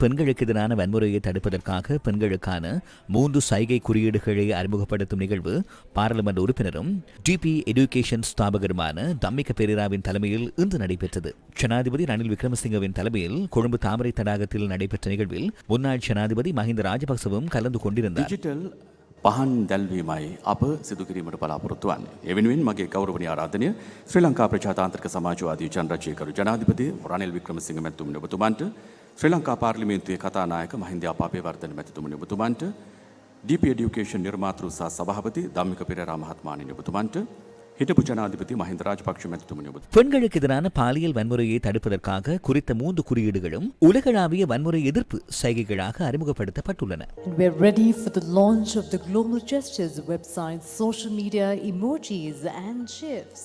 பெண்களுக்கு எதிரான வன்முறையை தடுப்பதற்காக பெண்களுக்கான மூன்று சைகை குறியீடுகளை அறிமுகப்படுத்தும் நிகழ்வு பாராளுமன்ற உறுப்பினரும் டிபி எஜுகேஷன் ஸ்தாபகருமான தம்மிக பெரேராவின் தலைமையில் இன்று நடைபெற்றது ஜனாதிபதி ரணில் விக்ரமசிங்கவின் தலைமையில் கொழும்பு தாமரை தடாகத்தில் நடைபெற்ற நிகழ்வில் முன்னாள் ஜனாதிபதி மஹிந்த ராஜபக்சவும் கலந்து கொண்டிருந்தார் ඩිජිටල් පහන් දැල්වීමයි අප සිදුකිරීමට බලාපොරොත්තු වන්නේ. එවෙනුවෙන් මගේ ගෞරවනීය ආරාධනය ශ්‍රී ලංකා ප්‍රජාතාන්ත්‍රික සමාජවාදී ජනරජයකරු ජනාධිපති රනිල් වික්‍රමසිංහ මැතිතුමනි ඔබතුමන්ට ශ්‍රී ලංකා පාර්ලිමේන්තුවේ කතානායක මහින්ද අපාපේවර්ධන මැතිතුමනි ඔබතුමන්ට DP Education නිර්මාතෘ සහ සභාපති ධම්මික පෙරේරා මහත්මයාණෙනි ඔබතුමන්ට හිටපු ජනාධිපති මහින්ද රාජපක්ෂ මැතිතුමනි ඔබ பெண்களுக்கு எதிரான பாலியல் வன்முறையை தடுப்பதற்காக குறித்த மூன்று குறியீடுகளும் உலகளாவிய வன்முறை எதிர்ப்பு சைகைகளாக அறிமுகப்படுத்தப்பட்டுள்ளன And we're ready for the launch of the Global Gestures website, social media, emojis, and GIFs.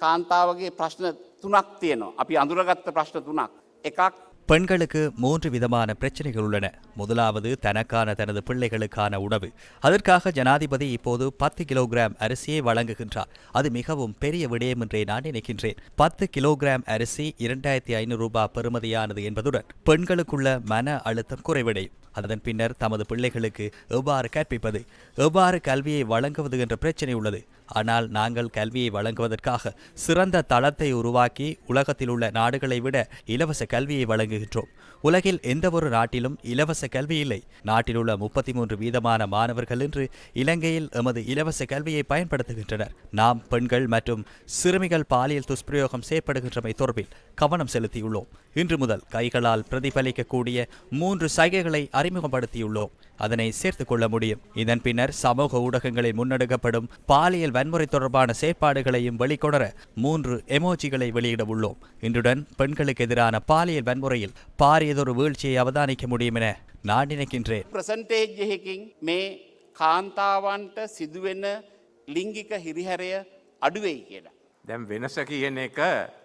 කාන්තාවගේ ප්‍රශ්න තුනක් තියෙනවා. අපි අඳුරගත්ත ප්‍රශ්න තුනක්. එකක් பெண்களுக்கு மூன்று விதமான பிரச்சனைகள் உள்ளன. முதலாவது தனக்கான தனது பிள்ளைகளுக்கான உணவு. அதற்காக ஜனாதிபதி இப்போது பத்து கிலோகிராம் அரிசியை வழங்குகின்றார். அது மிகவும் பெரிய விடயம் என்றே நான் நினைக்கின்றேன். பத்து கிலோகிராம் அரிசி இரண்டாயிரத்தி ஐநூறு ரூபாய் பெறுமதியானது என்பதுடன் பெண்களுக்குள்ள மன அழுத்தம் குறைவடையும். அதன் பின்னர் தமது பிள்ளைகளுக்கு எவ்வாறு கற்பிப்பது? எவ்வாறு கல்வியை வழங்குவது என்ற பிரச்சனை உள்ளது. ஆனால் நாங்கள் கல்வியை வழங்குவதற்காக சிறந்த தளத்தை உருவாக்கி உலகத்தில் உள்ள நாடுகளை விட இலவச கல்வியை வழங்குகின்றோம். உலகில் எந்தவொரு நாட்டிலும் இலவச கல்வி இல்லை. நாட்டில் உள்ள முப்பத்தி மூன்று வீதமான மாணவர்கள் இன்று இலங்கையில் எமது இலவச கல்வியை பயன்படுத்துகின்றனர். நாம் பெண்கள் மற்றும் சிறுமிகள் பாலியல் துஷ்பிரயோகம் செய்யப்படுகின்றமை தொடர்பில் கவனம் செலுத்தியுள்ளோம். இன்று முதல் கைகளால் பிரதிபலிக்கக்கூடிய மூன்று சைகைகளை அறிமுகப்படுத்தியுள்ளோம். அதனை சேர்த்துக் கொள்ள முடியும். இதன் பின்னர் சமூக ஊடகங்களில் முன்னெடுக்கப்படும் பாலியல் வன்முறை தொடர்பான செயற்பாடுகளையும் வெளிக்கொணர மூன்று எமோஜிகளை வெளியிட உள்ளோம் இன்றுடன் பெண்களுக்கு எதிரான பாலியல் வன்முறையில் பாரியதொரு வீழ்ச்சியை அவதானிக்க முடியும் என நான் நினைக்கின்றேன் ප්‍රසන්ටේජ්ජයකින් මේ කාන්තාවන්ට සිදුවෙන ලිංගික හිරිහැරය අඩුවෙයි කියලා. දැම් වෙනස කියන එක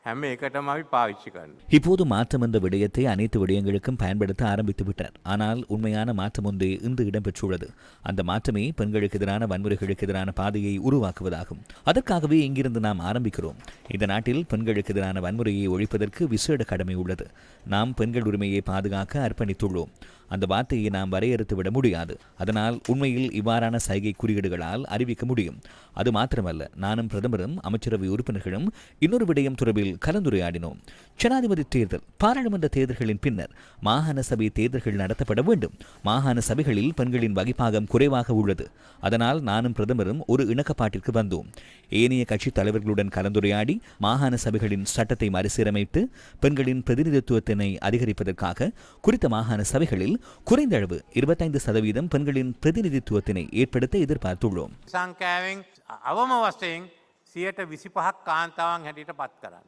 හැම එකටම අපි පාවිච්චි කරන්න. இப்போது மாற்றம் என்ற விடயத்தை அனைத்து விடயங்களுக்கும் பயன்படுத்த ஆரம்பித்து விட்டார் ஆனால் உண்மையான மாற்றம் ஒன்றே இன்று இடம்பெற்றுள்ளது அந்த மாற்றமே பெண்களுக்கு எதிரான வன்முறைகளுக்கு எதிரான பாதையை உருவாக்குவதாகும் அதற்காகவே இங்கிருந்து நாம் ஆரம்பிக்கிறோம் இந்த நாட்டில் பெண்களுக்கு எதிரான வன்முறையை ஒழிப்பதற்கு விசேட கடமை உள்ளது நாம் பெண்கள் உரிமையை பாதுகாக்க அர்ப்பணித்துள்ளோம் அந்த வார்த்தையை நாம் வரையறுத்து விட முடியாது. அதனால் உண்மையில் இவ்வாறான சைகை குறியீடுகளால் அறிவிக்க முடியும். அது மாத்திரமல்ல நானும் பிரதமரும் அமைச்சரவை உறுப்பினர்களும் இன்னொரு விடயம் தொடர்பில் கலந்துரையாடினோம். ஜனாதிபதி தேர்தல் பாராளுமன்ற தேர்தல்களின் பின்னர் மாகாண சபை தேர்தல்கள் நடத்தப்பட வேண்டும். மாகாண சபைகளில் பெண்களின் வகிப்பாகம் குறைவாக உள்ளது. அதனால் நானும் பிரதமரும் ஒரு இணக்கப்பாட்டிற்கு வந்தோம். ஏனைய கட்சித் தலைவர்களுடன் கலந்துரையாடி மாகாண சபைகளின் சட்டத்தை மறுசீரமைத்து பெண்களின் பிரதிநிதித்துவத்தினை அதிகரிப்பதற்காக குறித்த மாகாண சபைகளில் குறைந்த அளவு இருபத்தைந்து சதவீதம் பெண்களின் பிரதிநிதித்துவத்தினை ஏற்படுத்த எதிர்பார்த்துள்ளோம் සංකෑවෙන් අවම වස්සයෙන් සියට විසි පහක් කාන්තාවන් හැටියට පත් කරන්න.